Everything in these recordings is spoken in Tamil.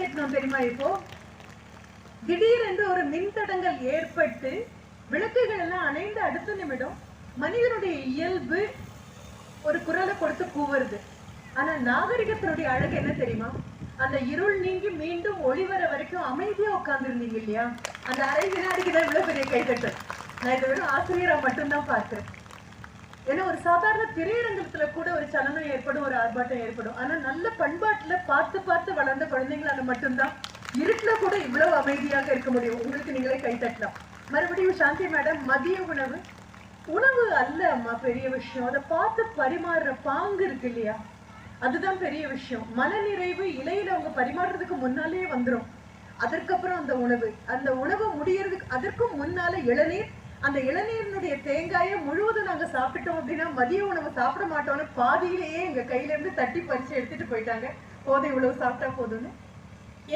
தட்டணும் தெரியுமா இப்போ திடீரென்று ஒரு மின்தடங்கள் ஏற்பட்டு விளக்குகள் எல்லாம் அணைந்த அடுத்த நிமிடம் மனிதனுடைய இயல்பு ஒரு குரலை கொடுத்து கூவுறது. ஆனா நாகரிகத்தினுடைய அழகு என்ன தெரியுமா? அந்த இருள் நீங்கி மீண்டும் ஒளி வர வரைக்கும் அமைதியா உட்கார்ந்துருந்தீங்க இல்லையா? அந்த அரை வினாடிக்கு தான் இவ்வளவு பெரிய கைத்தட்டல் நான் இதை வெறும் ஆசிரியரா மட்டும்தான் பார்க்கிறேன். ஏன்னா ஒரு சாதாரண திரையரங்கத்துல கூட ஒரு சலனம் ஏற்படும் ஒரு ஆர்ப்பாட்டம் ஏற்படும். ஆனா நல்ல பண்பாட்டுல பார்த்து பார்த்து வளர்ந்த குழந்தைங்களால மட்டும்தான். இருட்டுல கூட இவ்வளவு அமைதியாக இருக்க முடியும். உங்களுக்கு நீங்களே கை தட்டலாம். மறுபடியும் சாந்தி மேடம் மதிய உணவு. உணவு அல்ல அம்மா பெரிய விஷயம். அதை பார்த்து பரிமாறுற பாங்கு இருக்கு இல்லையா? அதுதான் பெரிய விஷயம். மனநிறைவு இலையில அவங்க பரிமாறுறதுக்கு முன்னாலே வந்துடும் அதற்கப்புறம் அந்த உணவு. அந்த உணவு முடியறதுக்கு அதற்கும் முன்னால இளநீர் அந்த இளநீரினுடைய தேங்காயை முழுவதும் நாங்க சாப்பிட்டோம் அப்படின்னா மதிய உணவு சாப்பிட மாட்டோம்னு பாதியிலேயே எங்க கையில இருந்து தட்டி பறிச்சு எடுத்துட்டு போயிட்டாங்க. போதும் இவ்வளவு சாப்பிட்டா போதும்னு.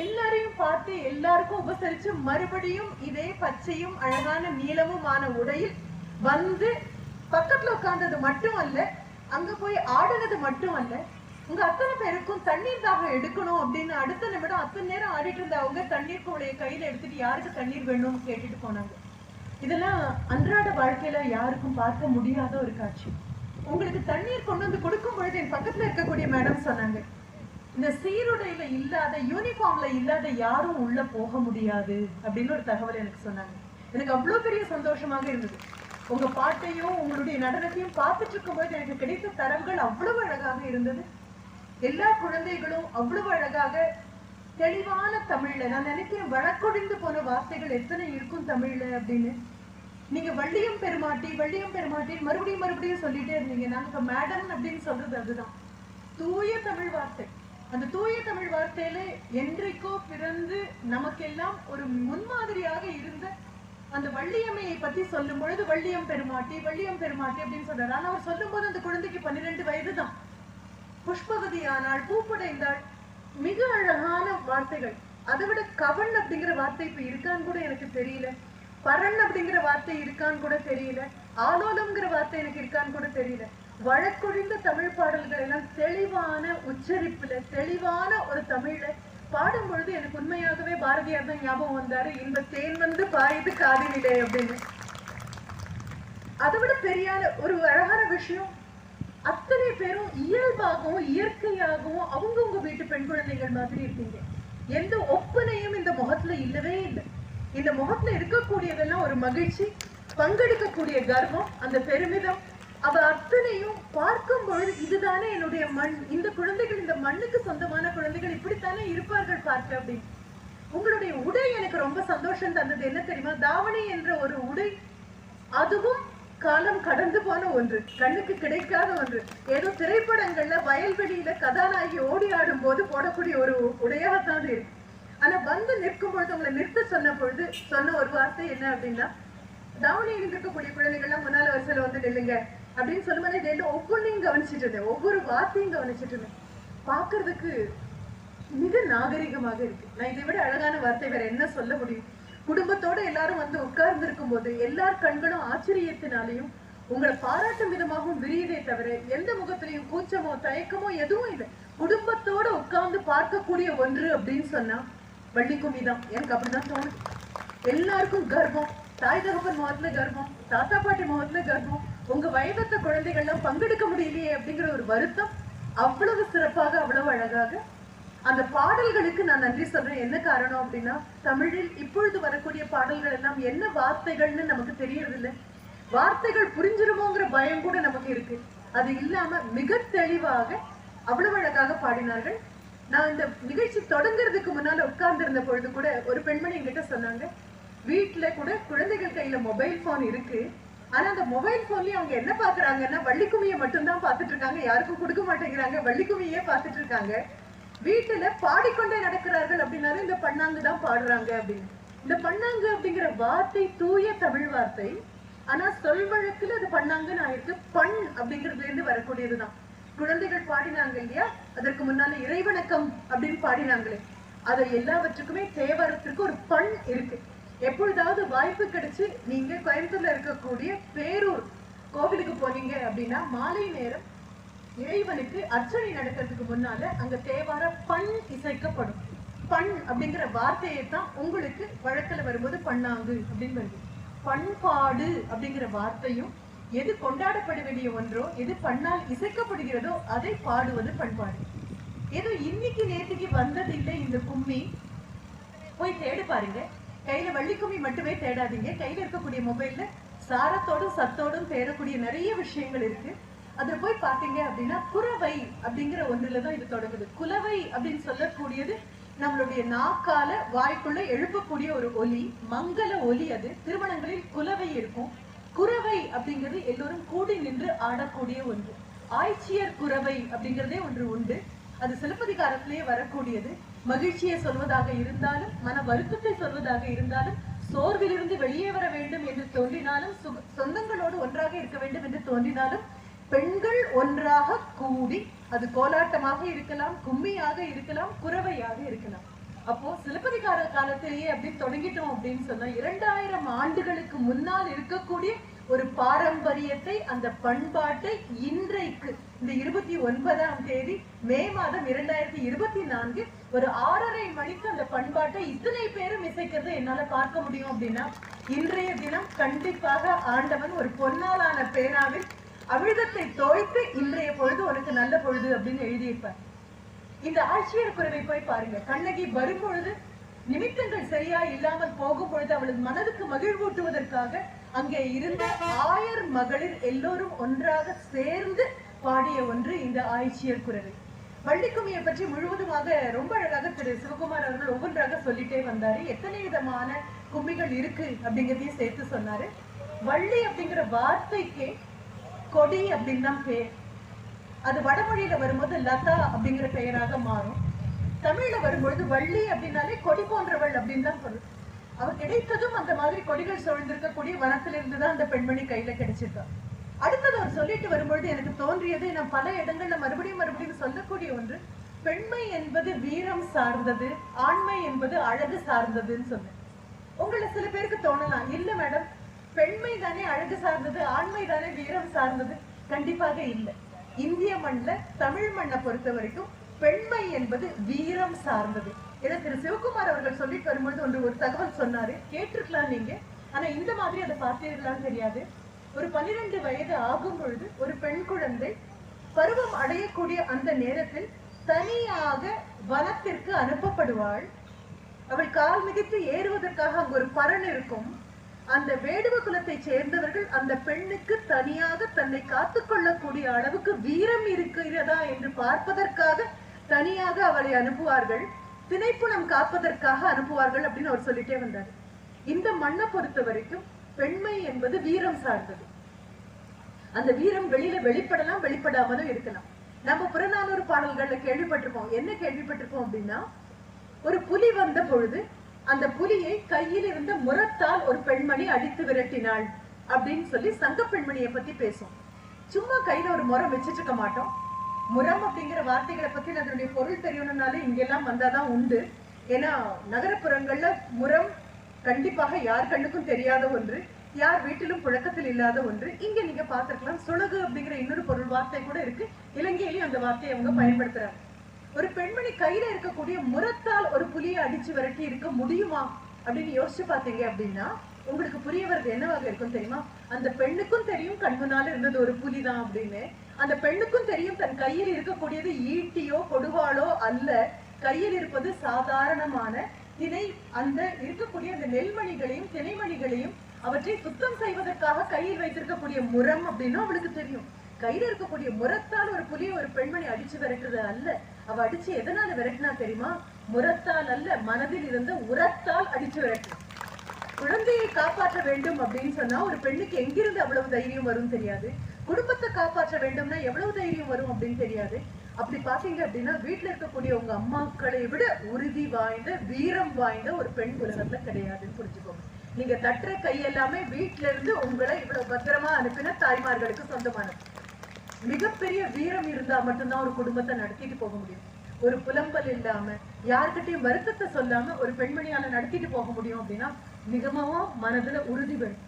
எல்லாரையும் பார்த்து எல்லாருக்கும் உபசரிச்சு மறுபடியும் இதே பச்சையும் அழகான நீளமுமான உடையில் வந்து பக்கத்துல உட்கார்ந்தது மட்டும் அல்ல அங்க போய் ஆடுனது மட்டும் அல்ல உங்க அத்தனை பேருக்கும் தண்ணீர் தாகம் எடுக்கணும் அப்படின்னு அடுத்த நிமிடம் அத்தனை நேரம் ஆடிட்டு இருந்த அவங்க தண்ணீர் குவளைய கையில எடுத்துட்டு யாருக்கு தண்ணீர் வேணும்னு கேட்டுட்டு போனாங்க. இதெல்லாம் அன்றாட வாழ்க்கையில யாருக்கும் பார்க்க முடியாத ஒரு காட்சி. உங்களுக்கு தண்ணீர் கொண்டு வந்து கொடுக்கும் பொழுது என் பக்கத்துல இருக்கக்கூடிய மேடம் சொன்னாங்க இந்த சீருடையில இல்லாத யூனிஃபார்ம்ல இல்லாத யாரும் உள்ள போக முடியாது அப்படின்னு ஒரு தகவல் எனக்கு சொன்னாங்க. எனக்கு அவ்வளவு பெரிய சந்தோஷமாக இருந்தது. உங்க பாட்டையும் உங்களுடைய நடனத்தையும் பார்த்துட்டு இருக்கும்போது எனக்கு கிடைத்த தரவுகள் அவ்வளவு அழகாக இருந்தது. எல்லா குழந்தைகளும் அவ்வளவு அழகாக தெளிவான தமிழ்ல நான் நினைக்கிறேன் வழக்கொழிந்து போன வார்த்தைகள் எத்தனை இருக்கும் தமிழ்ல அப்படின்னு நீங்க வள்ளியம் பெருமாட்டி வள்ளியம் பெருமாட்டி மறுபடியும் மறுபடியும் சொல்லிட்டே இருந்தீங்க. நாங்க மேடம் அப்படின்னு சொல்றது அதுதான். தூய தமிழ் வார்த்தை. அந்த தூய தமிழ் வார்த்தையில என்றைக்கோ பிறந்து நமக்கெல்லாம் ஒரு முன்மாதிரியாக இருந்த அந்த வள்ளியம்மையை பத்தி சொல்லும் பொழுது வள்ளியம் பெருமாட்டி வள்ளியம் பெருமாட்டி அப்படின்னு சொல்றாரு. ஆனா அவர் சொல்லும் போது அந்த குழந்தைக்கு பன்னிரெண்டு வயது தான் புஷ்பவதி ஆனாள் பூப்படைந்தாள். மிக அழகான வார்த்தைகள். அதை விட கவன் அப்படிங்கிற வார்த்தை இப்ப இருக்கான்னு கூட எனக்கு தெரியல. பரன் அப்படிங்கிற வார்த்தை இருக்கான்னு கூட தெரியல. ஆலோலம்ங்கிற வார்த்தை எனக்கு இருக்கான்னு கூட தெரியல. வழக்கொழிந்த தமிழ் பாடல்கள் எல்லாம் தெளிவான உச்சரிப்புல தெளிவான ஒரு தமிழ்ல பாடும் பொழுது எனக்கு உண்மையாகவே பாரதியார் தான் ஞாபகம் வந்தாரு இன்ப தேன் வந்து பாயுது காதினிலே அப்படின்னு. அதை விட பெரிய ஒரு அழகான விஷயம் அத்தனை பேரும் இயல்பாகவும் இயற்கையாகவும் அவங்கவுங்க வீட்டு பெண் குழந்தைகள் மாதிரி இருக்கீங்க. எந்த ஒப்பனையும் இந்த முகத்துல இல்லவே இல்லை. இந்த முகத்துல இருக்கக்கூடியதெல்லாம் ஒரு மகிழ்ச்சி பங்கெடுக்கக்கூடிய கர்வம் அந்த பெருமிதம். அவ அத்தனையும் பார்க்கும் பொழுது இதுதானே என்னுடைய மண். இந்த குழந்தைகள் இந்த மண்ணுக்கு சொந்தமான குழந்தைகள் இப்படித்தானே இருப்பார்கள் பார்க்க அப்படின்னு. உங்களுடைய உடை எனக்கு ரொம்ப சந்தோஷம் தந்தது. என்ன தெரியுமா? தாவணி என்ற ஒரு உடை அதுவும் காலம் கடந்து போன ஒன்று கண்ணுக்கு கிடைக்காத ஒன்று. ஏதோ திரைப்படங்கள்ல வயல்வெளியில கதாநாயகி ஓடி ஆடும் போது போடக்கூடிய ஒரு உடையாகத்தான் இருக்கு. ஆனா வந்து நிற்கும் பொழுது உங்களை நிறுத்த சொன்ன பொழுது சொன்ன ஒரு வார்த்தை என்ன அப்படின்னா தாவணியில் இருக்கக்கூடிய குழந்தைகள்லாம் முன்னால வரிசையில வந்து நில்லுங்க அப்படின்னு சொல்லும்போது டெய்லி ஒவ்வொன்றையும் கவனிச்சிட்டு இருந்தேன். ஒவ்வொரு வார்த்தையும் கவனிச்சிட்டு இருந்தேன். பார்க்கறதுக்கு மிக நாகரிகமாக இருக்கு. நான் இதை விட அழகான வார்த்தை வேற என்ன சொல்ல முடியும்? குடும்பத்தோட எல்லாரும் வந்து உட்கார்ந்து இருக்கும் போது எல்லார் கண்களும் ஆச்சரியத்தினாலையும் உங்களை பாராட்டும் விதமாகவும் விரியுதே தவிர எந்த முகத்திலையும் கூச்சமோ தயக்கமோ எதுவும் இல்லை. குடும்பத்தோட உட்கார்ந்து பார்க்கக்கூடிய ஒன்று அப்படின்னு சொன்னா வள்ளிக்கும் தான் எனக்கு அப்படிதான் தோணுது. எல்லாருக்கும் கர்வம். தாய் தகப்பன் முகத்துல கர்வம். தாத்தா பாட்டி முகத்துல கர்வம். உங்க வயதத்த குழந்தைகள்லாம் பங்கெடுக்க முடியலையே அப்படிங்கிற ஒரு வருத்தம் அவ்வளவு சிறப்பாக அவ்வளவு அழகாக. அந்த பாடல்களுக்கு நான் நன்றி சொல்றேன். என்ன காரணம் அப்படின்னா தமிழில் இப்பொழுது வரக்கூடிய பாடல்கள் எல்லாம் என்ன வார்த்தைகள்னு நமக்கு தெரியறதில்லை. வார்த்தைகள் புரிஞ்சிருமோங்கிற பயம் கூட நமக்கு இருக்கு. அது இல்லாம மிக தெளிவாக அவ்வளவு அழகாக பாடினார்கள். நான் இந்த நிகழ்ச்சி தொடங்குறதுக்கு முன்னால உட்கார்ந்திருந்த பொழுது கூட ஒரு பெண்மணி என்கிட்ட சொன்னாங்க வீட்டுல கூட குழந்தைகள் கையில மொபைல் போன் இருக்கு. ஆனா அந்த மொபைல் போன்லயும் அவங்க என்ன பாக்குறாங்கன்னா வள்ளிக்குமியை மட்டும்தான் பாத்துட்டு இருக்காங்க யாருக்கும் கொடுக்க மாட்டேங்கிறாங்க. வள்ளிக்குமியே பார்த்துட்டு இருக்காங்க வீட்டுல பாடிக்கொண்டே நடக்கிறார்கள் அப்படின்னாலும் இந்த பண்ணாங்கு தான் பாடுறாங்க அப்படின்னு. இந்த பண்ணாங்கு அப்படிங்கிற வார்த்தை தூய தமிழ் வார்த்தை. ஆனா சொல் வழக்குல அது பண்ணாங்கன்னு ஆயிருக்கு. பண் அப்படிங்கிறதுல இருந்து வரக்கூடியதுதான். குழந்தைகள் பாடினாங்க இல்லையா? அதற்கு முன்னால இறைவணக்கம் அப்படின்னு பாடினாங்களே. அதை எல்லாவற்றுக்குமே தேவாரத்திற்கு ஒரு பண் இருக்கு. எப்பொழுதாவது வாய்ப்பு கிடைச்சு நீங்க கோயம்புத்தூர்ல இருக்கக்கூடிய பேரூர் கோவிலுக்கு போனீங்க அப்படின்னா மாலை நேரம் இறைவனுக்கு அர்ச்சனை நடக்கிறதுக்கு முன்னால அங்க தேவார பண் இசைக்கப்படும். பண் அப்படிங்கிற வார்த்தையை தான் உங்களுக்கு வழக்குல வரும்போது பண்ணாங்கு அப்படின்னு வருது. பண்பாடு அப்படிங்கிற வார்த்தையும் எது கொண்டாடப்பட வேண்டிய ஒன்றோ எது பண்ணால் இசைக்கப்படுகிறதோ அதை பாடுவது பண்பாடு. ஏதோ இன்னைக்கு நேற்றுக்கு வந்ததில்லை இந்த கும்மி. போய் தேடு பாருங்க. கையில வள்ளி கும்மி மட்டுமே தேடாதீங்க. கையில இருக்கக்கூடிய மொபைல்ல சாரத்தோடும் சத்தோடும் தேடக்கூடிய நிறைய விஷயங்கள் இருக்கு. அதுல போய் பாத்தீங்க அப்படின்னா குறவை அப்படிங்கிற ஒன்றுல தான் இது தொடங்குது. குலவை அப்படின்னு சொல்லக்கூடியது நம்மளுடைய நாக்கால வாய்க்குள்ள எழுப்பக்கூடிய ஒரு ஒலி மங்கள ஒலி அது. திருமணங்களில் குலவை இருக்கும். குறவை அப்படிங்கிறது எல்லோரும் கூடி நின்று ஆடக்கூடிய ஒன்று. ஆய்ச்சியர் குறவை அப்படிங்கிறதே ஒன்று உண்டு. அது சிலப்பதிகாரத்திலேயே வரக்கூடியது. மகிழ்ச்சியை சொல்வதாக இருந்தாலும் மன வருத்தத்தை சொல்வதாக இருந்தாலும் சோர்விலிருந்து வெளியே வர வேண்டும் என்று தோன்றினாலும் சுக- சொந்தங்களோடு ஒன்றாக இருக்க வேண்டும் என்று தோன்றினாலும் பெண்கள் ஒன்றாக கூடி அது கோலாட்டமாக இருக்கலாம் கும்மியாக இருக்கலாம் குறவையாக இருக்கலாம். அப்போ சிலப்பதிகார காலத்திலேயே அப்படி தொடங்கிட்டோம் அப்படின்னு சொன்னா இரண்டாயிரம் ஆண்டுகளுக்கு முன்னால் இருக்கக்கூடிய ஒரு பாரம்பரியத்தை அந்த பண்பாட்டை இன்றைக்கு இந்த இருபத்தி ஒன்பதாம் தேதி மே மாதம் இரண்டாயிரத்தி இருபத்தி நான்கு ஒரு ஆறரை மணிக்கு அந்த பண்பாட்டை இத்தனை பேரும் இசைக்கிறத என்னால பார்க்க முடியும் அப்படின்னா இன்றைய தினம் கண்டிப்பாக ஆண்டவன் ஒரு பொன்னாலான பேனாவில் அமிர்தத்தை தோய்த்து இன்றைய பொழுது உனக்கு நல்ல பொழுது அப்படின்னு எழுதியிருப்பார். இந்த ஆட்சியர் குறைவை போய் பாருங்க. கண்ணகி வரும் பொழுது நிமித்தங்கள் சரியா இல்லாமல் போகும் பொழுது அவளது மனதுக்கு மகிழ்வூட்டுவதற்காக அங்கே இருந்த ஆயர் மகளிர் எல்லோரும் ஒன்றாக சேர்ந்து பாடிய ஒன்று இந்த ஆய்ச்சியர் குறவை. வள்ளிக்குமியை பற்றி முழுவதுமாக ரொம்ப அழகாக திரு சிவகுமார் அவர்கள் ஒவ்வொன்றாக சொல்லிட்டே வந்தாரு. எத்தனை விதமான கும்மிகள் இருக்கு அப்படிங்கிறதையும் சேர்த்து சொன்னாரு. வள்ளி அப்படிங்கிற வார்த்தைக்கே கொடி அப்படின்னு தான் பேர். அது வடமொழியில வரும்போது லதா அப்படிங்கிற பெயராக மாறும். தமிழ்ல வரும்பொழுது வள்ளி அப்படின்னாலே கொடி போன்றவள் அப்படின்னு தான் பொருள். அவர் கிடைத்ததும் அந்த மாதிரி கொடிகள் சூழ்ந்திருக்கக்கூடிய வனத்திலிருந்து தான் அந்த பெண்மணி கையில கிடைச்சிருக்கா. அடுத்தது அவர் சொல்லிட்டு வரும்பொழுது எனக்கு தோன்றியது நான் பல இடங்கள்ல மறுபடியும் மறுபடியும் சொல்லக்கூடிய ஒன்று பெண்மை என்பது வீரம் சார்ந்தது ஆண்மை என்பது அழகு சார்ந்ததுன்னு சொன்னேன். உங்களை சில பேருக்கு தோணலாம். இல்ல மேடம் பெண்மை தானே அழகு சார்ந்தது ஆண்மை தானே வீரம் சார்ந்தது? கண்டிப்பாக இல்லை. இந்திய மண்ல தமிழ் மண்ணை பொறுத்த வரைக்கும் பெண்மை என்பது வீரம் சார்ந்தது. ஏன்னா திரு. சிவகுமார் அவர்கள் சொல்லிட்டு வரும்பொழுது ஒன்று ஒரு தகவல் சொன்னாரு. கேட்டிருக்கலாம் நீங்க. ஆனா இந்த மாதிரி அதை பார்த்தீர்களான்னு தெரியாது. ஒரு பன்னிரெண்டு வயது ஆகும் பொழுது ஒரு பெண் குழந்தை பருவம் அடையக்கூடிய அந்த நேரத்தில் தனியாக வனத்திற்கு அனுப்பப்படுவாள். அவள் கால் மிதித்து ஏறுவதற்காக அங்கு ஒரு பரன் இருக்கும். அந்த வேடுவ குலத்தை சேர்ந்தவர்கள் அந்த பெண்ணுக்கு தனியாக தன்னை காத்துக்கொள்ளக்கூடிய அளவுக்கு வீரம் இருக்கிறதா என்று பார்ப்பதற்காக தனியாக அவளை அனுப்புவார்கள். திணைப்புணம் காப்பதற்காக அனுப்புவார்கள் அப்படின்னு அவர் சொல்லிட்டே வந்தார். இந்த மண்ணை பொறுத்த வரைக்கும் பெண்மை என்பது வீரம் சார்ந்தது. அந்த வீரம் வெளியில வெளிப்படலாம் வெளிப்படாமலும் இருக்கலாம். நம்ம புறநானூறு பாடல்கள்ல கேள்விப்பட்டிருப்போம். என்ன கேள்விப்பட்டிருப்போம் அப்படின்னா ஒரு புலி வந்த பொழுது அந்த புலியை கையில் இருந்த முரத்தால் ஒரு பெண்மணி அடித்து விரட்டினாள் அப்படின்னு சொல்லி சங்க பெண்மணியை பத்தி பேசும். சும்மா கையில ஒரு முறம் வச்சிட்டு இருக்க மாட்டோம். முரம் அப்படிங்கிற வார்த்தைகளை பத்தி அதனுடைய பொருள் தெரியணும்னாலே இங்கெல்லாம் வந்தாதான் உண்டு. ஏன்னா நகரப்புறங்கள்ல முரம் கண்டிப்பாக யார் கண்ணுக்கும் தெரியாத ஒன்று யார் வீட்டிலும் புழக்கத்தில் இல்லாத ஒன்று. இங்க நீங்க பாத்துருக்கலாம் சுழகு அப்படிங்கிற இன்னொரு பொருள் வார்த்தை கூட இருக்கு. இலங்கையிலயும் அந்த வார்த்தையை அவங்க பயன்படுத்துறாங்க. ஒரு பெண்மணி கையில இருக்கக்கூடிய முரத்தால் ஒரு புலியை அடிச்சு விரட்டி இருக்க முடியுமா? அப்படின்னு யோசிச்சு பாத்தீங்க அப்படின்னா உங்களுக்கு புரிய வர்றது என்னவாக இருக்கும் தெரியுமா? அந்த பெண்ணுக்கும் தெரியும் கண் முன்னால இருந்தது ஒரு புலிதான் அப்படின்னு. அந்த பெண்ணுக்கும் தெரியும் தன் கையில் இருக்கக்கூடியது ஈட்டியோ கொடுவாளோ அல்ல. கையில் இருப்பது சாதாரணமான திணை அந்த இருக்கக்கூடிய அந்த நெல்மணிகளையும் திணைமணிகளையும் அவற்றை சுத்தம் செய்வதற்காக கையில் வைத்திருக்கக்கூடிய முரம் அப்படின்னு அவளுக்கு தெரியும். கையில இருக்கக்கூடிய முரத்தால் ஒரு புலிய ஒரு பெண்மணி அடிச்சு விரட்டுறது அல்ல. அவ அடிச்சு எதனால விரட்டினா தெரியுமா? முரத்தால் அல்ல மனதில் இருந்த உரத்தால் அடிச்சு விரட்டு குழந்தையை காப்பாற்ற வேண்டும் அப்படின்னு சொன்னா ஒரு பெண்ணுக்கு எங்கிருந்து அவ்வளவு தைரியம் வரும் தெரியாது? குடும்பத்தை காப்பாற்ற வேண்டும்னா எவ்வளவு தைரியம் வரும் அப்படின்னு தெரியாது? அப்படி பாத்தீங்க அப்படின்னா வீட்டுல இருக்கக்கூடிய உங்க அம்மாக்களை விட உறுதி வாய்ந்த வீரம் வாய்ந்த ஒரு பெண் உலகத்துல கிடையாதுன்னு புரிஞ்சுக்கோங்க. நீங்க தட்டுற கை எல்லாமே வீட்டுல இருந்து உங்களை இவ்வளவு பத்திரமா அனுப்பின தாய்மார்களுக்கு சொந்தமானது. மிகப்பெரிய வீரம் இருந்தா மட்டும்தான் ஒரு குடும்பத்தை நடத்திட்டு போக முடியும். ஒரு புலம்பல் இல்லாம யாருக்கிட்டையும் வருத்தத்தை சொல்லாம ஒரு பெண்மணியால நடத்திட்டு போக முடியும் அப்படின்னா மிகவும் மனதுல உறுதி வேணும்.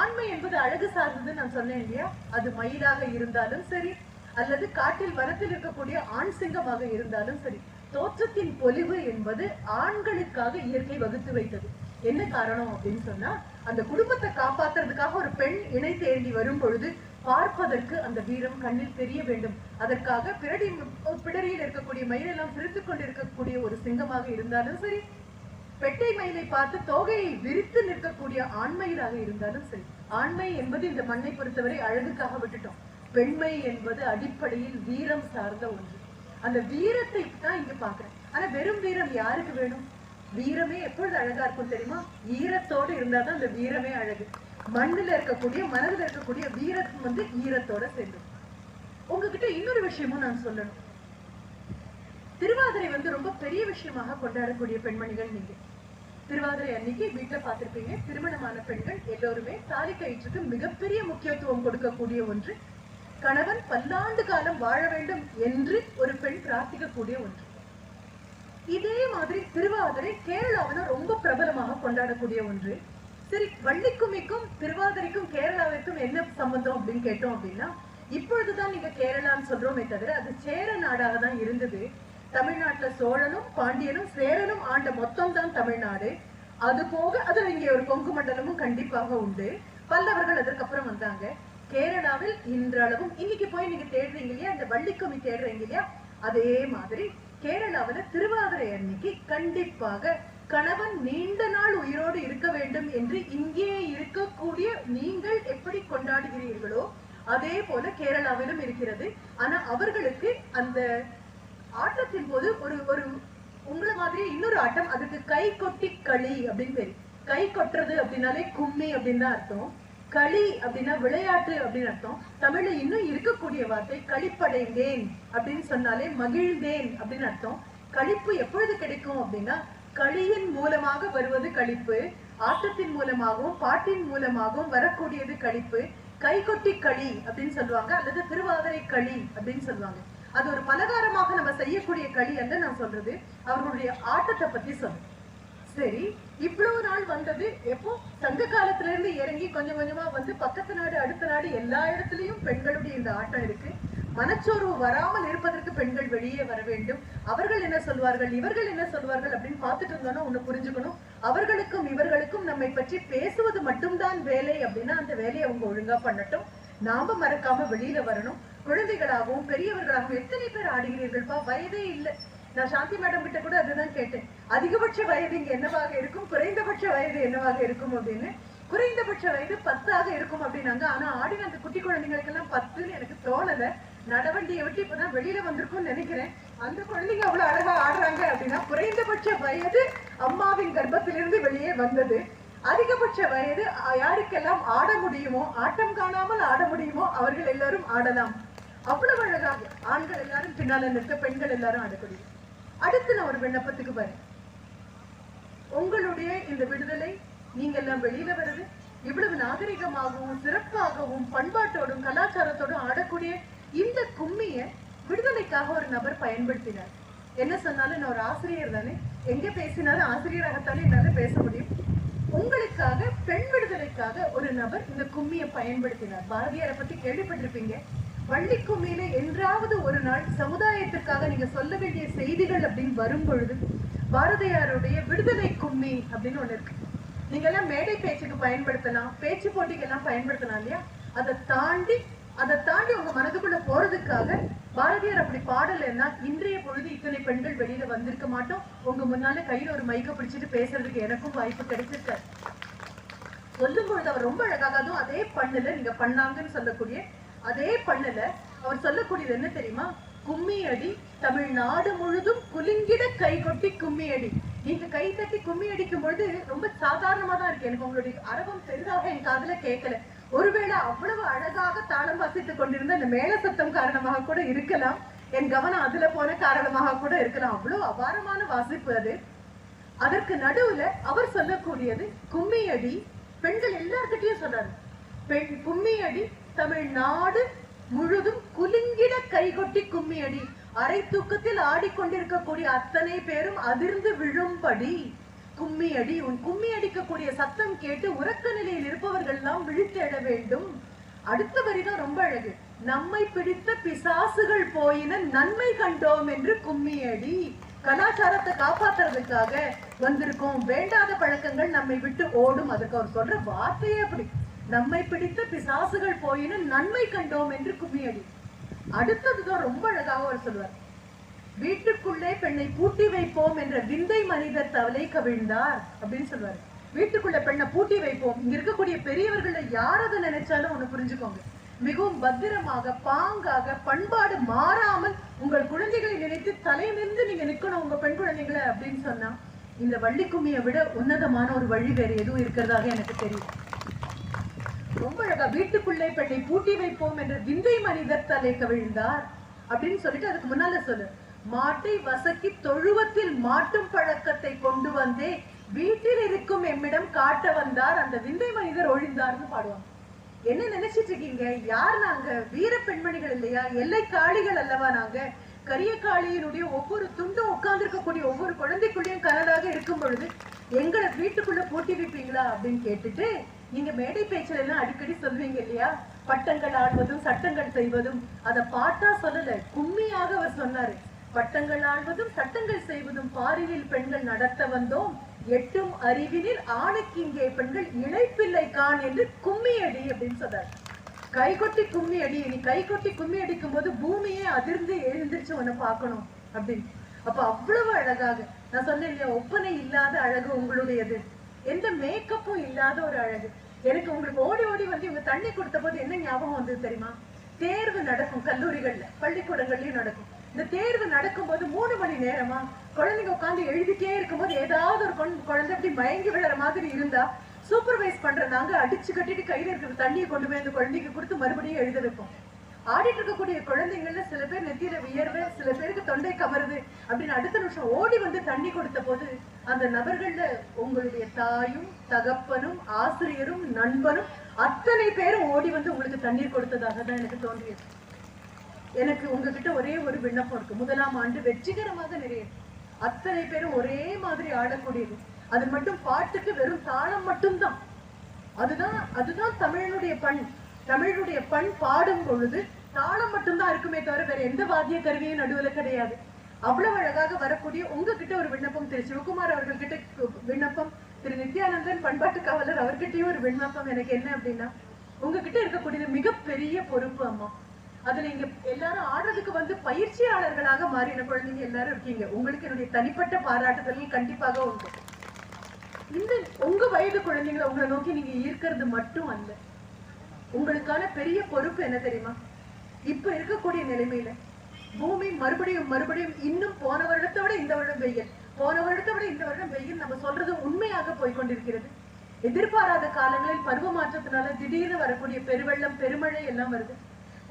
ஆண்மை என்பது அழகு சார்ந்தது நான் சொன்னேன் இல்லையா? அது மயிலாக இருந்தாலும் சரி அல்லது காட்டில் வனத்தில் இருக்கக்கூடிய ஆண் சிங்கமாக இருந்தாலும் சரி தோற்றத்தின் பொலிவு என்பது ஆண்களுக்காக இயற்கை வகுத்து வைத்தது. என்ன காரணம் அப்படின்னு சொன்னா அந்த குடும்பத்தை காப்பாத்துறதுக்காக ஒரு பெண் இணை தேடி வரும் பொழுது பார்ப்பதற்கு அந்த வீரம் கண்ணில் தெரிய வேண்டும். அதற்காக பிறடி பிடரியில் இருக்கக்கூடிய மயிலெல்லாம் சிரித்துக் கொண்டிருக்கக்கூடிய ஒரு சிங்கமாக இருந்தாலும் சரி பெட்டை மயிலை பார்த்து தோகையை விரித்து நிற்கக்கூடிய ஆண்மயிலாக இருந்தாலும் சரி ஆண்மை என்பது இந்த மண்ணை பொறுத்தவரை அழகுக்காக விட்டுட்டோம். பெண்மை என்பது அடிப்படையில் வீரம் சார்ந்த ஒன்று. அந்த வீரத்தை தான் இங்க பாக்குறேன் ஆனா வெறும் வீரம் யாருக்கு வேணும்? வீரமே எப்பொழுது அழகா இருக்கும் தெரியுமா? ஈரத்தோடு இருந்தாதான் அந்த வீரமே அழகு. மண்ணில் இருக்கக்கூடிய மனதுல இருக்கக்கூடிய வீரம் வந்து ஈரத்தோட சேர்ந்து. உங்ககிட்ட இன்னொரு விஷயமும் நான் சொல்லணும். திருவாதிரை வந்து ரொம்ப பெரிய விஷயமாக கொண்டாடக்கூடிய பெண்மணிகள் நீங்க. திருவாதிரை அன்னைக்கு வீட்டுல பார்த்திருப்பீங்க. திருமணமான பெண்கள் எல்லோருமே தாலி கயிற்றுக்கு மிகப்பெரிய முக்கியத்துவம் கொடுக்கக்கூடிய ஒன்று. கணவன் பல்லாண்டு காலம் வாழ வேண்டும் என்று ஒரு பெண் பிரார்த்திக்கக்கூடிய ஒன்று. இதே மாதிரி திருவாதிரை கேரளாவில் ரொம்ப பிரபலமாக கொண்டாடக்கூடிய ஒன்று. சரி வள்ளிக்குமிக்கும் திருவாதிரைக்கும் கேரளாவிற்கும் என்ன சம்பந்தம் அப்படின்னு கேட்டோம் அப்படின்னா இப்பொழுதுதான் நீங்க கேரளான்னு சொல்றோமே தவிர அது சேர நாடாக தான் இருந்தது. தமிழ்நாட்டுல சோழனும் பாண்டியனும் சேரனும் ஆண்ட மொத்தம் தான் தமிழ்நாடு. அது போக அதுல இங்க ஒரு கொங்கு மண்டலமும் கண்டிப்பாக உண்டு. பல்லவர்கள் அதற்கப்புறம் வந்தாங்க. கேரளாவில் இன்றளவும் இன்னைக்கு போய் நீங்க தேடுறீங்க இல்லையா? அந்த வள்ளிக்குமி தேடுறீங்க இல்லையா? அதே மாதிரி கேரளாவில் திருவாதிரை அன்னைக்கு கண்டிப்பாக கணவன் நீண்ட நாள் உயிரோடு இருக்க வேண்டும் என்று இங்கே இருக்கக்கூடிய நீங்கள் எப்படி கொண்டாடுகிறீர்களோ அதே போல கேரளாவிலும் இருக்கிறது. ஆனா அவர்களுக்கு அந்த ஆட்டத்தின் போது ஒரு ஒரு உங்களை மாதிரி இன்னொரு ஆட்டம் அதுக்கு கை கொட்டி களி அப்படின்னு பேரு. கை கொட்டுறது அப்படின்னாலே கும்மி அப்படின்னு தான் அர்த்தம். களி அப்படின்னா விளையாட்டு அப்படின்னு அர்த்தம். தமிழ்ல இன்னும் இருக்கக்கூடிய வார்த்தை களிப்படைந்தேன் அப்படின்னு சொன்னாலே மகிழ்ந்தேன் அப்படின்னு அர்த்தம். களிப்பு எப்பொழுது கிடைக்கும் அப்படின்னா களியின் மூலமாக வருவது கழிப்பு ஆட்டத்தின் மூலமாகவும் பாட்டின் மூலமாகவும் வரக்கூடியது கழிப்பு கைகொட்டி களி அப்படின்னு சொல்லுவாங்க அல்லது திருவாதிரை களி அப்படின்னு சொல்லுவாங்க. அது ஒரு பலகாரமாக நம்ம செய்யக்கூடிய களி என்று நான் சொல்றது. அவர்களுடைய ஆட்டத்தை பத்தி சொல்றேன். சரி இவ்வளவு நாள் வந்தது எப்போ? சங்க காலத்துல இருந்து இறங்கி கொஞ்சம் கொஞ்சமா வந்து பக்கத்து நாடு அடுத்த நாடு எல்லா இடத்துலயும் பெண்களுடைய இந்த ஆட்டம் இருக்கு. மனச்சோர்வு வராமல் இருப்பதற்கு பெண்கள் வெளியே வர வேண்டும். அவர்கள் என்ன சொல்வார்கள்? இவர்கள் என்ன சொல்வார்கள் அப்படின்னு பார்த்துட்டு இருந்தோம்னா ஒண்ணு புரிஞ்சுக்கணும். அவர்களுக்கும் இவர்களுக்கும் நம்மை பற்றி பேசுவது மட்டும்தான் வேலை அப்படின்னா அந்த வேலையை அவங்க ஒழுங்கா பண்ணட்டும். நாம மறக்காம வெளியில வரணும். குழந்தைகளாகவும் பெரியவர்களாகவும் எத்தனை பேர் ஆடுகிறீர்கள்ப்பா? வயதே இல்லை. நான் சாந்தி மேடம் கிட்ட கூட அதுதான் கேட்டேன். அதிகபட்ச வயது இங்க என்னவாக இருக்கும்? குறைந்தபட்ச வயது என்னவாக இருக்கும் அப்படின்னு. குறைந்தபட்ச வயது பத்தாக இருக்கும் அப்படின்னாங்க. ஆனா ஆடின அந்த குட்டி குழந்தைங்களுக்கு எல்லாம் பத்துன்னு எனக்கு தோணல. நடவண்டியை விட்டு இப்பதான் வெளியில வந்திருக்கும்னு நினைக்கிறேன். அந்த குழந்தைங்க அவ்வளவு அழகா ஆடுறாங்க அப்படின்னா குறைந்தபட்ச வயது அம்மாவின் கர்ப்பத்திலிருந்து வெளியே வந்தது. அதிகபட்ச வயது யாருக்கெல்லாம் ஆட முடியுமோ ஆட்டம் காணாமல் ஆட முடியுமோ அவர்கள் எல்லாரும் ஆடலாம். அவ்வளவு அழகாக ஆண்கள் எல்லாரும் பின்னால நிற்க பெண்கள் எல்லாரும் ஆடக்கூடிய. அடுத்து நான் ஒரு விண்ணப்பத்துக்கு வரேன். உங்களுடைய இந்த விடுதலை நீங்க எல்லாம் வெளியில வருது. இவ்வளவு நாகரிகமாகவும் சிறப்பாகவும் பண்பாட்டோடும் கலாச்சாரத்தோடும் ஆடக்கூடிய இந்த கும்மிய விடுதலைக்காக ஒரு நபர் பயன்படுத்தினார். என்ன சொன்னாலும் நான் ஒரு ஆசிரியர் தானே? எங்க பேசினாலும் ஆசிரியராகத்தானே என்னால பேச முடியும்? உங்களுக்காக பெண் விடுதலைக்காக ஒரு நபர் இந்த கும்மியை பயன்படுத்தினார். பாரதியாரை பத்தி கேள்விப்பட்டிருப்பீங்க. வள்ளி கும்மியில என்றாவது ஒரு நாள் சமுதாயத்திற்காக நீங்க சொல்ல வேண்டிய செய்திகள் அப்படின்னு வரும் பொழுது பாரதியாருடைய விடுதலை கும்மி அப்படின்னு ஒண்ணு இருக்கு. நீங்க எல்லாம் மேடை பேச்சுக்கு பயன்படுத்தலாம் பேச்சு போட்டிக்கெல்லாம் பயன்படுத்தலாம் இல்லையா? அதை தாண்டி அதை தாண்டி உங்க மனதுக்குள்ள போறதுக்காக பாரதியார் அப்படி பாடலைன்னா இன்றைய பொழுது இத்தனை பெண்கள் வெளியில வந்திருக்க மாட்டோம். உங்க முன்னால கையில ஒரு மைக்க பிடிச்சிட்டு பேசுறதுக்கு எனக்கும் வாய்ப்பு கிடைச்சிருக்காரு. சொல்லும் பொழுது அவர் ரொம்ப அழகாக அதுவும் அதே பண்ணுல நீங்க பண்ணாங்கன்னு சொல்லக்கூடிய அதே பண்ணுல அவர் சொல்லக்கூடியது என்ன தெரியுமா? கும்மி அடி தமிழ்நாடு முழுதும் குலுங்கிட கை கொட்டி கும்மி அடி நீங்க கை தட்டி கும்மி அடிக்கும் பொழுது ரொம்ப சாதாரணமா தான் இருக்கு. எனக்கு உங்களுடைய அரவம் பெரிதாக என் காதுல கேட்கல. ஒருவேளை அவ்வளவு அழகாக தாளம் வாசித்துக் கொண்டிருந்த அந்த மேல சத்தம் காரணமாக கூட இருக்கலாம். என் கவனம் அதுல போன காரணமாக கூட இருக்கலாம். அவ்வளவு அபாரமான வாசிப்பு அது. அதற்கு நடுவுல அவர் சொல்லக்கூடியது கும்மியடி பெண்கள் எல்லார்கிட்டயும் சொல்றாரு பெண் கும்மியடி தமிழ்நாடு முழுதும் குலுங்கிட கைகொட்டி கும்மியடி. அரை தூக்கத்தில் ஆடிக்கொண்டிருக்கக்கூடிய அத்தனை பேரும் அதிர்ந்து விழும்படி. கும்மியடி உன் கும்மி அடிக்கக்கூடிய சத்தம் கேட்டு உறக்க நிலையில் இருப்பவர்கள் எல்லாம் விழித்தெழ வேண்டும். அடுத்த வரிதான் ரொம்ப அழகு. நம்மை பிடித்த பிசாசுகள் போயின நன்மை கண்டோம் என்று கும்மியடி கலாச்சாரத்தை காப்பாத்துறதுக்காக வந்திருக்கோம். வேண்டாத பழக்கங்கள் நம்மை விட்டு ஓடும். அதுக்கு அவர் சொல்ற வார்த்தையே அப்படி. நம்மை பிடித்த பிசாசுகள் போயினும் நன்மை கண்டோம் என்று கும்மியடி அடுத்ததுதான் ரொம்ப அழகாக அவர் சொல்வார். வீட்டுக்குள்ளே பெண்ணை பூட்டி வைப்போம் என்ற விந்தை மனிதர் தவலை கவிழ்ந்தார் அப்படின்னு சொல்வாரு. வீட்டுக்குள்ள பெண்ணை பூட்டி வைப்போம். இங்க இருக்கக்கூடிய பெரியவர்கள யார் அதை நினைச்சாலும் ஒண்ணு புரிஞ்சுக்கோங்க. மிகவும் பத்திரமாக பாங்காக பண்பாடு மாறாமல் உங்கள் குழந்தைகளை நினைத்து தலை நின்று நீங்க நிக்கணும் உங்க பெண் குழந்தைகளை அப்படின்னு சொன்னா இந்த வள்ளிக்கும்மியை விட உன்னதமான ஒரு வழி வேற எதுவும் இருக்கிறதாக எனக்கு தெரியும். ரொம்ப அழகா வீட்டுக்குள்ளே பெண்ணை பூட்டி வைப்போம் என்ற விந்தை மனிதர் தலை கவிழ்ந்தார் அப்படின்னு சொல்லிட்டு அதுக்கு முன்னால சொல்லு. மாட்டை வசக்கி தொழுவத்தில் மாட்டும் பழக்கத்தை கொண்டு வந்தே வீட்டில் இருக்கும் எம்மிடம் காட்ட வந்தார் அந்த விந்தை மனிதர் ஒழிந்தார்னு பாடுவாங்க. என்ன நினைச்சிட்டு இருக்கீங்க? யார் நாங்க? வீர பெண்மணிகள் இல்லையா? எல்லை காளிகள் அல்லவா நாங்க? கரிய காளியினுடைய ஒவ்வொரு துண்டும் உட்கார்ந்து இருக்கக்கூடிய ஒவ்வொரு குழந்தைக்குள்ளேயும் கனடாக இருக்கும் பொழுது எங்களை வீட்டுக்குள்ள பூட்டி வைப்பீங்களா அப்படின்னு கேட்டுட்டு நீங்க மேடை பேச்சில் எல்லாம் அடிக்கடி சொல்வீங்க இல்லையா? பட்டங்கள் ஆடுவதும் சட்டங்கள் செய்வதும் அதை பாட்டா சொல்லல கும்மியாக அவர் சொன்னாரு. பட்டங்கள் ஆழ்வதும் சட்டங்கள் செய்வதும் பாரியில் பெண்கள் நடத்த வந்தோம். எட்டும் அறிவினில் ஆணுக்கு இங்கே பெண்கள் இழைப்பில்லை கான் என்று கும்மி அடி அப்படின்னு சொன்னார். கைகொட்டி கும்மி அடி நீ கைகொட்டி கும்மி அடிக்கும் போது பூமியே அதிர்ந்து எழுந்திருச்சு உன்னை பார்க்கணும் அப்படின்னு. அப்ப அவ்வளவு அழகாக நான் சொன்னேன் இல்லையா ஒப்பனை இல்லாத அழகு உங்களுடையது. எந்த மேக்கப்பும் இல்லாத ஒரு அழகு. எனக்கு உங்களுக்கு ஓடி ஓடி வந்து இவங்க தண்ணி கொடுத்த போது என்ன ஞாபகம் வந்தது தெரியுமா? தேர்வு நடக்கும் கல்லூரிகள்ல பள்ளிக்கூடங்கள்லயும் நடக்கும். இந்த தேர்வு நடக்கும்போது மூணு மணி நேரமா குழந்தைங்க உட்கார்ந்து எழுதிட்டே இருக்கும்போது ஏதாவது ஒரு குழந்தை அப்படி மயங்கி விழுற மாதிரி இருந்தா சூப்பர்வைஸ் பண்ற நாங்க அடிச்சு கட்டிட்டு கையில இருக்கிற தண்ணியை கொண்டு போய் அந்த குழந்தைக்கு கொடுத்து மறுபடியும் எழுத வைப்போம். ஆடிட்டு இருக்கக்கூடிய குழந்தைங்கள்ல சில பேர் நெத்தியில வியர்வை சில பேருக்கு தொண்டை கமருது அப்படின்னு அடுத்த நிமிஷம் ஓடி வந்து தண்ணி கொடுத்த போது அந்த நபர்கள்ல உங்களுடைய தாயும் தகப்பனும் ஆசிரியரும் நண்பனும் அத்தனை பேரும் ஓடி வந்து உங்களுக்கு தண்ணீர் கொடுத்ததாக தான் எனக்கு தோன்றியது. எனக்கு உங்ககிட்ட ஒரே ஒரு விண்ணப்பம் இருக்கு. முதலாம் ஆண்டு வெற்றிகரமாக நிறைய அத்தனை பேரும் ஒரே மாதிரி ஆடக்கூடியது. அது மட்டும் பாட்டுக்கு வெறும் தாளம் மட்டும்தான். அதுதான் அதுதான் தமிழனுடைய பண். தமிழனுடைய பண் பாடும் பொழுது தாளம் மட்டும்தான் இருக்குமே தவிர வேற எந்த வாத்திய கருவியும் நடுவுல கிடையாது. அவ்வளவு அழகாக வரக்கூடிய உங்ககிட்ட ஒரு விண்ணப்பம் திரு சிவகுமார் அவர்கள்கிட்ட விண்ணப்பம் திரு நித்யானந்தன் பண்பாட்டு காவலர் அவர்கிட்டயும் ஒரு விண்ணப்பம். எனக்கு என்ன அப்படின்னா உங்ககிட்ட இருக்கக்கூடியது மிகப்பெரிய பொறுப்பு அம்மா. அதுல இங்க எல்லாரும் ஆடுறதுக்கு வந்து பயிற்சியாளர்களாக மாறின குழந்தைங்க எல்லாரும் இருக்கீங்க. உங்களுக்கு என்னுடைய தனிப்பட்ட பாராட்டுதல்கள் கண்டிப்பாக உண்டு. இந்த உங்க வயது குழந்தைங்களை உங்களை நோக்கி நீங்க ஈர்க்கிறது மட்டும் அல்ல. உங்களுக்கான பெரிய பொறுப்பு என்ன தெரியுமா? இப்ப இருக்கக்கூடிய நிலைமையில பூமி மறுபடியும் மறுபடியும் இன்னும் போன வருடத்தை விட இந்த வருடம் வெயில் போன வருடத்தை விட இந்த வருடம் வெயில் நம்ம சொல்றது உண்மையாக போய்கொண்டிருக்கிறது. எதிர்பாராத காலங்களில் பருவ மாற்றத்தினால திடீர்னு வரக்கூடிய பெருவெள்ளம் பெருமழை எல்லாம் வருது.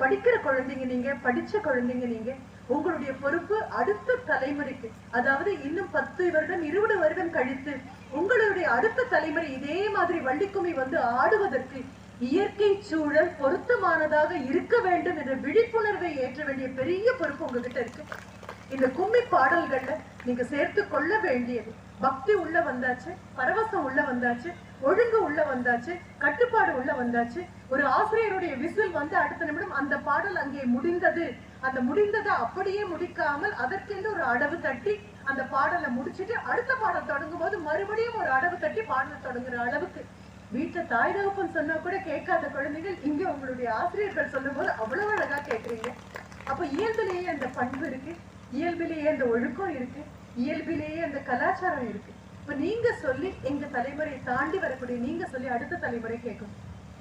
படிக்கிற குழந்தைங்க நீங்க படிச்ச குழந்தைங்க நீங்க உங்களுடைய பொறுப்பு அடுத்த தலைமுறைக்கு அதாவது இன்னும் பத்து வருடம் இருபது வருடம் கழித்து உங்களுடைய அடுத்த தலைமுறை இதே மாதிரி வள்ளிக்கும்மி வந்து ஆடுவதற்கு இயற்கை சூழல் பொருத்தமானதாக இருக்க வேண்டும் என்ற விழிப்புணர்வை ஏற்ற வேண்டிய பெரிய பொறுப்பு உங்ககிட்ட இருக்கு. இந்த கும்மி பாடல்கள்ல நீங்க சேர்த்து கொள்ள வேண்டியது. பக்தி உள்ள வந்தாச்சு பரவசம் உள்ள வந்தாச்சு ஒழுங்கு உள்ள வந்தாச்சு கட்டுப்பாடு உள்ள வந்தாச்சு. ஒரு ஆசிரியருடைய விசில் வந்து அடுத்த நிமிடம் அந்த பாடல் அங்கே முடிந்தது. அந்த முடிந்ததை அப்படியே முடிக்காமல் அதற்கென்று ஒரு அடவு தட்டி அந்த பாடலை முடிச்சிட்டு அடுத்த பாடல் தொடங்கும் போது மறுபடியும் ஒரு அடவு தட்டி பாடல் தொடங்குற அளவுக்கு. வீட்டுல தாய் தகப்பன் சொன்னா கூட கேட்காத குழந்தைகள் இங்க உங்களுடைய ஆசிரியர்கள் சொல்லும் போது அவ்வளவு அழகா கேட்கறீங்க அப்ப இயல்பிலேயே அந்த பண்பு இருக்கு. இயல்பிலேயே அந்த ஒழுக்கம் இருக்கு. இயல்பிலேயே அந்த கலாச்சாரம் இருக்கு. இப்ப நீங்க சொல்லி எங்க தலைமுறை தாண்டி வரக்கூடிய நீங்க சொல்லி அடுத்த தலைமுறை கேட்கும்.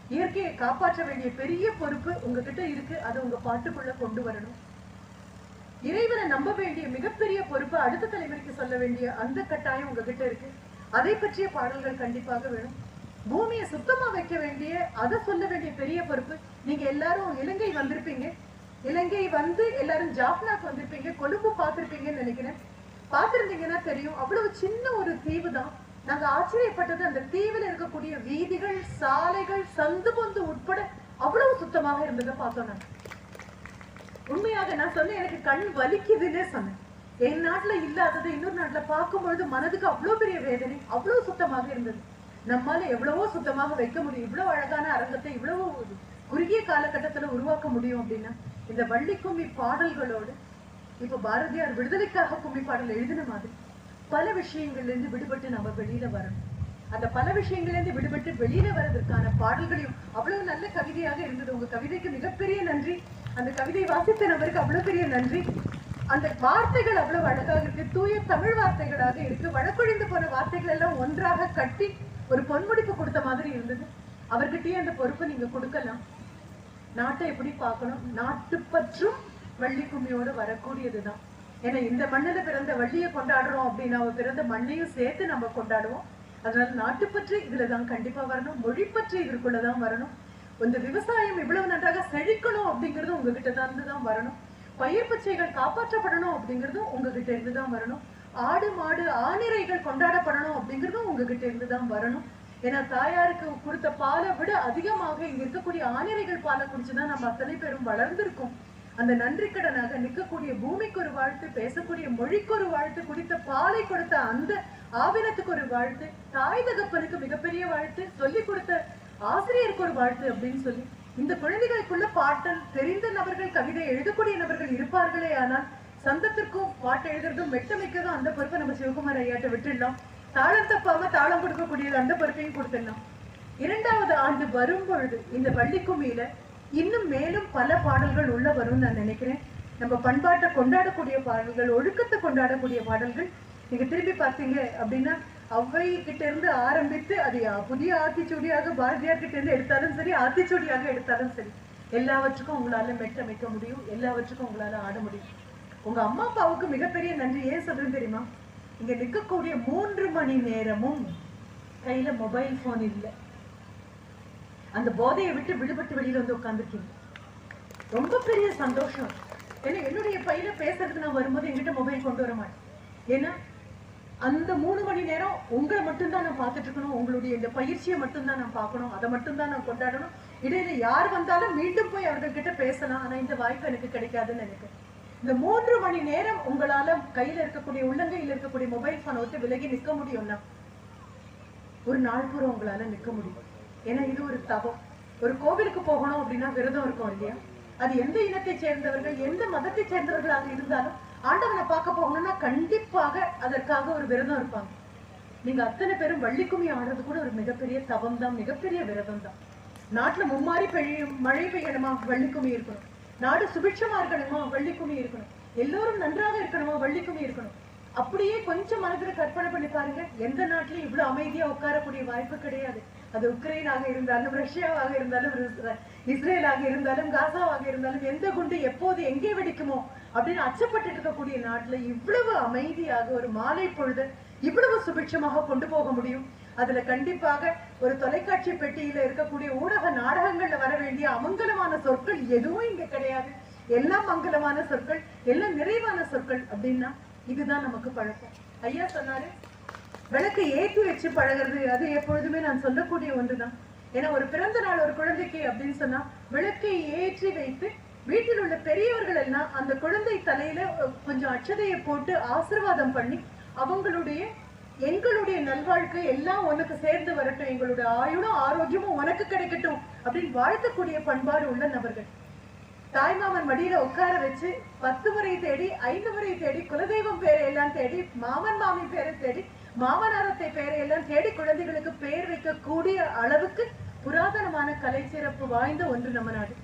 இயற்கையை காப்பாற்ற வேண்டிய பெரிய பொறுப்பு உங்ககிட்ட இருக்கு. அதை உங்க பாட்டுக்குள்ள கொண்டு வரணும். இறைவனை நம்ப வேண்டிய மிகப்பெரிய பொறுப்பு அடுத்த தலைமுறைக்கு சொல்ல வேண்டிய அந்த கட்டாயம் உங்ககிட்ட இருக்கு. அதை பற்றிய பாடல்கள் கண்டிப்பாக வேணும். பூமியை சுத்தமா வைக்க வேண்டிய அதை சொல்ல வேண்டிய பெரிய பொறுப்பு. நீங்க எல்லாரும் இலங்கை வந்திருப்பீங்க. இலங்கை வந்து எல்லாரும் ஜாஃப்னாக்கு வந்திருப்பீங்க. கொழும்பு பார்த்திருப்பீங்கன்னு நினைக்கிறேன். பார்த்திருந்தீங்கன்னா தெரியும் அவ்வளவு சின்ன ஒரு தீவு தான் நாங்க ஆச்சரியப்பட்டது அந்த தீவுல இருக்கக்கூடிய வீதிகள் சாலைகள் சந்து பொந்து உட்பட அவ்வளவு சுத்தமாக இருந்ததை பார்த்தோம் நாங்க. உண்மையாக நான் சொன்னேன் எனக்கு கண் வலிக்குதுன்னே சொன்னேன். என் நாட்டுல இல்லாததை இன்னொரு நாட்டுல பார்க்கும்பொழுது மனதுக்கு அவ்வளவு பெரிய வேதனை அவ்வளவு சுத்தமாக இருந்தது. நம்மால எவ்வளவோ சுத்தமாக வைக்க முடியும் இவ்வளவு அழகான அரங்கத்தை இவ்வளவு குறுகிய காலகட்டத்துல உருவாக்க முடியும் அப்படின்னா இந்த வள்ளி கும்மி பாடல்களோடு இப்ப பாரதியார் விடுதலைக்காக கும்மி பாடல் எழுதின மாதிரி. பல விஷயங்கள்ல இருந்து விடுபட்டு நம்ம வெளியில வரணும் அந்த பல விஷயங்கள்ல இருந்து விடுபட்டு வெளியில வர்றதற்கான பாடல்களையும் அவ்வளவு நல்ல கவிதையாக இருந்தது. உங்க கவிதைக்கு மிகப்பெரிய நன்றி. அந்த கவிதை வாசித்த நபருக்கு அவ்வளவு பெரிய நன்றி. அந்த வார்த்தைகள் அவ்வளவு அழகாக இருக்கு. தூய தமிழ் வார்த்தைகளாக இருக்கு. வழக்கொழிந்து போன வார்த்தைகள் எல்லாம் ஒன்றாக கட்டி ஒரு பொன்முடிப்பு கொடுத்த மாதிரி இருந்தது. அவர்கிட்டயே அந்த பொறுப்பை நீங்க கொடுக்கலாம். நாட்டை எப்படி பார்க்கணும்? நாட்டுப்பற்றும் வள்ளி கும்மியோட வரக்கூடியதுதான். ஏன்னா இந்த மண்ணுல பிறந்த வள்ளியை கொண்டாடுறோம் அப்படின்னா பிறந்த மண்ணையும் சேர்த்து நம்ம கொண்டாடுவோம். அதனால நாட்டுப்பற்று இதுலதான் கண்டிப்பா வரணும். மொழிப்பற்று இதற்குள்ளதான் வரணும். இந்த விவசாயம் இவ்வளவு நன்றாக செழிக்கணும் அப்படிங்கிறது உங்ககிட்ட தான் இருந்து தான் வரணும். பயிர் பச்சைகள் காப்பாற்றப்படணும் அப்படிங்கிறதும் உங்ககிட்ட இருந்து தான் வரணும். ஆடு மாடு ஆணிரைகள் கொண்டாடப்படணும் அப்படிங்கிறதும் உங்ககிட்ட இருந்து தான் வரணும். ஏன்னா தாயாருக்கு கொடுத்த பாலை விட அதிகமாக இங்க இருக்கக்கூடிய ஆணிரைகள் பாலை குடிச்சுதான் நம்ம அத்தனை பேரும் வளர்ந்திருக்கோம். அந்த நன்றி கடனாக நிற்கக்கூடிய பூமிக்கு ஒரு வாழ்த்து பேசக்கூடிய மொழிக்கு ஒரு வாழ்த்து குடித்த பாலை கொடுத்த அந்த ஆவினத்துக்கு ஒரு வாழ்த்து தாய் தகப்பனுக்கு மிகப்பெரிய வாழ்த்து சொல்லி கொடுத்த ஆசிரியருக்கு ஒரு வாழ்த்து அப்படின்னு சொல்லி இந்த குழந்தைகளுக்குள்ள பாட்டல் தெரிந்த நபர்கள் கவிதை எழுதக்கூடிய நபர்கள் இருப்பார்களே ஆனால் சந்தத்திற்கும் பாட்டு எழுதுறதும் மெட்டமைக்கிறதும் அந்த பொறுப்பை நம்ம சிவகுமார் ஐயாட்ட விட்டுடலாம். தாளம் தப்பாம தாளம் கொடுக்கக்கூடியது அந்த பொறுப்பையும் கொடுத்துடலாம். இரண்டாவது ஆண்டு வரும் பொழுது இந்த பள்ளிக்குமியில இன்னும் மேலும் பல பாடல்கள் உள்ள வரும்னு நான் நினைக்கிறேன். நம்ம பண்பாட்டை கொண்டாடக்கூடிய பாடல்கள் ஒழுக்கத்தை கொண்டாடக்கூடிய பாடல்கள் நீங்க திரும்பி பார்த்தீங்க அப்படின்னா அவ்வை கிட்ட இருந்து ஆரம்பித்து அது புதிய ஆத்திச்சூடியாக பாரதியார் கிட்ட இருந்து எடுத்தாலும் சரி ஆத்திச்சூடியாக எடுத்தாலும் சரி எல்லாவற்றுக்கும் உங்களால மெட்டமைக்க முடியும் எல்லாவற்றுக்கும் உங்களால ஆட முடியும். உங்க அம்மா அப்பாவுக்கு மிகப்பெரிய நன்றி. ஏன் சொல்றேன் தெரியுமா? இங்க நிற்கக்கூடிய மூன்று மணி நேரமும் கையில மொபைல் போன் இல்லை. அந்த போதையை விட்டு விடுபட்டு வெளியில் வந்து உட்காந்துருக்கீங்க ரொம்ப பெரிய சந்தோஷம். ஏன்னா என்னுடைய பையில பேசுறதுக்கு நான் வரும்போது என்கிட்ட மொபைல் கொண்டு வர மாட்டேன். ஏன்னா அந்த மூணு மணி நேரம் உங்களை மட்டும்தான் நான் பார்த்துட்டு இருக்கணும். உங்களுடைய இந்த பயிற்சியை மட்டும்தான் நான் பார்க்கணும். அதை மட்டும்தான் நான் கொண்டாடணும். இடையில யார் வந்தாலும் மீண்டும் போய் அவர்கள் கிட்ட பேசலாம். ஆனா இந்த வாய்ப்பு எனக்கு கிடைக்காதுன்னு நினைக்கிறேன். இந்த மூன்று மணி நேரம் உங்களால கையில இருக்கக்கூடிய உள்ளங்கையில் இருக்கக்கூடிய மொபைல் போனை விட்டு விலகி நிற்க முடியும்னா ஒரு நாள் பூரா உங்களால நிற்க முடியும். ஏன்னா இது ஒரு தவம். ஒரு கோவிலுக்கு போகணும் அப்படின்னா விரதம் இருக்கும் இல்லையா? அது எந்த இனத்தை சேர்ந்தவர்கள் எந்த மதத்தை சேர்ந்தவர்களாக இருந்தாலும் ஆண்டவனை பார்க்க போகணும்னா கண்டிப்பாக அதற்காக ஒரு விரதம் இருப்பாங்க. நீங்க அத்தனை பேரும் வள்ளிக்குமி ஆடுறது கூட ஒரு மிகப்பெரிய தவம் தான் மிகப்பெரிய விரதம் தான் நாட்டுல மும்மாறி பெய்யும் மழை பெய்யணுமா? வள்ளிக்குமி இருக்கணும். நாடு சுபிட்சமா இருக்கணுமா வள்ளிக்குமி இருக்கணும். எல்லோரும் நன்றாக இருக்கணுமா? வள்ளிக்குமி இருக்கணும். அப்படியே கொஞ்சம் மனதில் கற்பனை பண்ணி பாருங்க எந்த நாட்டிலும் இவ்வளவு அமைதியா உட்காரக்கூடிய வாய்ப்பு கிடையாது. அது உக்ரைனாக இருந்தாலும் ரஷ்யாவாக இருந்தாலும் இஸ்ரேலாக இருந்தாலும் காசாவாக இருந்தாலும் எந்த குண்டு எப்போது எங்கே வெடிக்குமோ அப்படின்னு அச்சப்பட்டு இருக்கக்கூடிய நாட்டுல இவ்வளவு அமைதியாக ஒரு மாலை பொழுது இவ்வளவு சுபிட்சமாக கொண்டு போக முடியும். அதுல கண்டிப்பாக ஒரு தொலைக்காட்சி பெட்டியில இருக்கக்கூடிய ஊடக நாடகங்கள்ல வர வேண்டிய அமங்கலமான சொற்கள் எதுவும் இங்க கிடையாது. எல்லாம் மங்கலமான சொற்கள் எல்லாம் நிறைவான சொற்கள் அப்படின்னா இதுதான் நமக்கு பழக்கம். ஐயா சொன்னாரு விளக்கை ஏற்றி வச்சு பழகுறது அது எப்பொழுதுமே நான் சொல்லக்கூடிய ஒன்றுதான். ஏன்னா ஒரு பிறந்த நாள் ஒரு குழந்தைக்கு அப்படின்னு சொன்னா விளக்கை ஏற்றி வைத்து வீட்டில் உள்ள பெரியவர்கள் எல்லாம் அந்த குழந்தை தலையில கொஞ்சம் அச்சதையை போட்டு ஆசீர்வாதம் பண்ணி அவங்களுடைய எங்களுடைய நல்வாழ்க்கை எல்லாம் உனக்கு சேர்ந்து வரட்டும் எங்களுடைய ஆயுளும் ஆரோக்கியமும் உனக்கு கிடைக்கட்டும் அப்படின்னு வாழ்த்தக்கூடிய பண்பாடு உள்ள நபர்கள். தாய்மாமன் மடியில உட்கார வச்சு பத்து முறை தேடி ஐந்து முறை தேடி குலதெய்வம் பேரை எல்லாம் தேடி மாமன் மாமி பேரை தேடி மாமனாரத்தை பெயரையெல்லாம் தேடி குழந்தைகளுக்கு பெயர் வைக்கக்கூடிய அளவுக்கு புராதனமான கலை சிறப்பு வாய்ந்த ஒன்று நம்ம நாடு.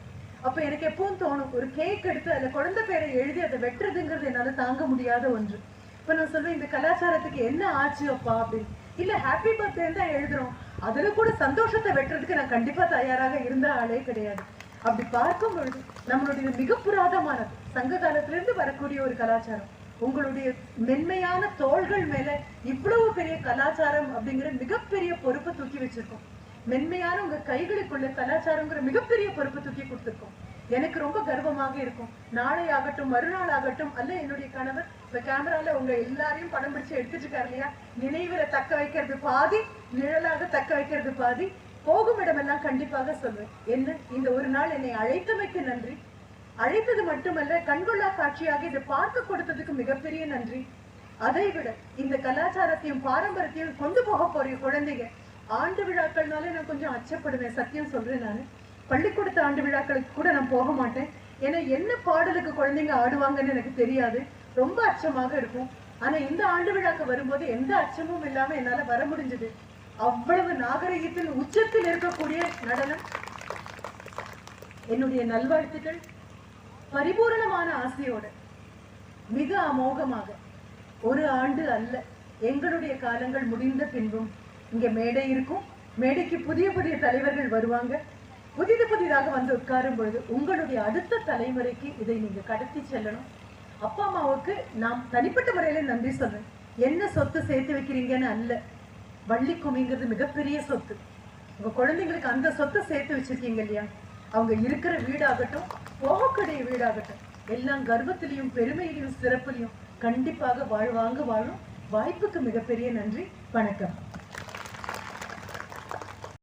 அப்ப எனக்கு எப்பவும் தோணும் ஒரு கேக் எடுத்து அதுல குழந்தை பேரை எழுதி அதை வெட்டுறதுங்கிறது என்னால தாங்க முடியாத ஒன்று. இப்ப நான் சொல்றேன் இந்த கலாச்சாரத்துக்கு என்ன ஆச்சு அப்பா அப்படின்னு. இல்ல ஹாப்பி பர்த்டே தான் எழுதுறோம். அதுல கூட சந்தோஷத்தை வெட்டுறதுக்கு நான் கண்டிப்பா தயாராக இருந்த ஆளே கிடையாது. அப்படி பார்க்கும் பொழுது நம்மளுடைய மிக புராதமானது சங்க காலத்துல இருந்து வரக்கூடிய ஒரு கலாச்சாரம். உங்களுடைய மென்மையான தோள்கள் மேல இவ்வளவு பெரிய கலாச்சாரம் அப்படிங்கிற மிகப்பெரிய பொறுப்பை தூக்கி வச்சிருக்கோம். மென்மையான உங்க கைகளுக்குள்ள கலாச்சாரங்கிற மிகப்பெரிய பொறுப்பை தூக்கி கொடுத்துருக்கோம். எனக்கு ரொம்ப கர்வமாக இருக்கும். நாளை ஆகட்டும் மறுநாள் ஆகட்டும் அல்ல என்னுடைய கணவர் இப்ப கேமரால உங்க எல்லாரையும் படம் பிடிச்சு எடுத்துட்டு இருக்காரு இல்லையா? நினைவுல தக்க வைக்கிறது பாதி நிழலாக தக்க வைக்கிறது பாதி. போகும் இடமெல்லாம் கண்டிப்பாக சொல்வேன். என்ன? இந்த ஒரு நாள் என்னை அழைத்தமைக்கு நன்றி. அழைத்தது மட்டுமல்ல கண்கொள்ளா காட்சியாக இதை பார்க்க கொடுத்ததுக்கு மிகப்பெரிய நன்றி. அதை விட இந்த கலாச்சாரத்தையும் பாரம்பரியத்தையும் கொண்டு போக போறிய குழந்தைங்க ஆண்டு விழாக்கள்னாலே நான் கொஞ்சம் அச்சப்படுவேன் சத்தியம் சொல்றேன் நான். பள்ளிக்கூடத்து ஆண்டு விழாக்களுக்கு கூட நான் போக மாட்டேன். ஏன்னா என்ன பாடலுக்கு குழந்தைங்க ஆடுவாங்கன்னு எனக்கு தெரியாது. ரொம்ப அச்சமாக இருக்கும். ஆனா இந்த ஆண்டு விழாக்கு வரும்போது எந்த அச்சமும் இல்லாம என்னால வர முடிஞ்சது. அவ்வளவு நாகரிகத்தின் உச்சத்தில் இருக்கக்கூடிய நடனம். என்னுடைய நல்வாழ்த்துக்கள். பரிபூரணமான ஆசையோட மிக அமோகமாக ஒரு ஆண்டு அல்ல எங்களுடைய காலங்கள் முடிந்த பின்பும் இங்க மேடை இருக்கும். மேடைக்கு புதிய புதிய தலைவர்கள் வருவாங்க. புதிது புதிதாக வந்து உட்காரும் பொழுது உங்களுடைய அடுத்த தலைமுறைக்கு இதை நீங்க கடத்தி செல்லணும். அப்பா அம்மாவுக்கு நாம் தனிப்பட்ட முறையில நன்றி சொல்றேன் என்ன சொத்து சேர்த்து வைக்கிறீங்கன்னு அல்ல. வள்ளி குமிங்கிறது மிகப்பெரிய சொத்து. உங்க குழந்தைங்களுக்கு அந்த சொத்தை சேர்த்து வச்சிருக்கீங்க இல்லையா? அவங்க இருக்கிற வீடாகட்டும் போகக்கூடிய வீடாகட்டும் எல்லாம் கர்வத்திலையும் பெருமையிலையும் சிறப்புலையும் கண்டிப்பாக வாழ்வாங்க வாழும் வாய்ப்புக்கு மிகப்பெரிய நன்றி வணக்கம்.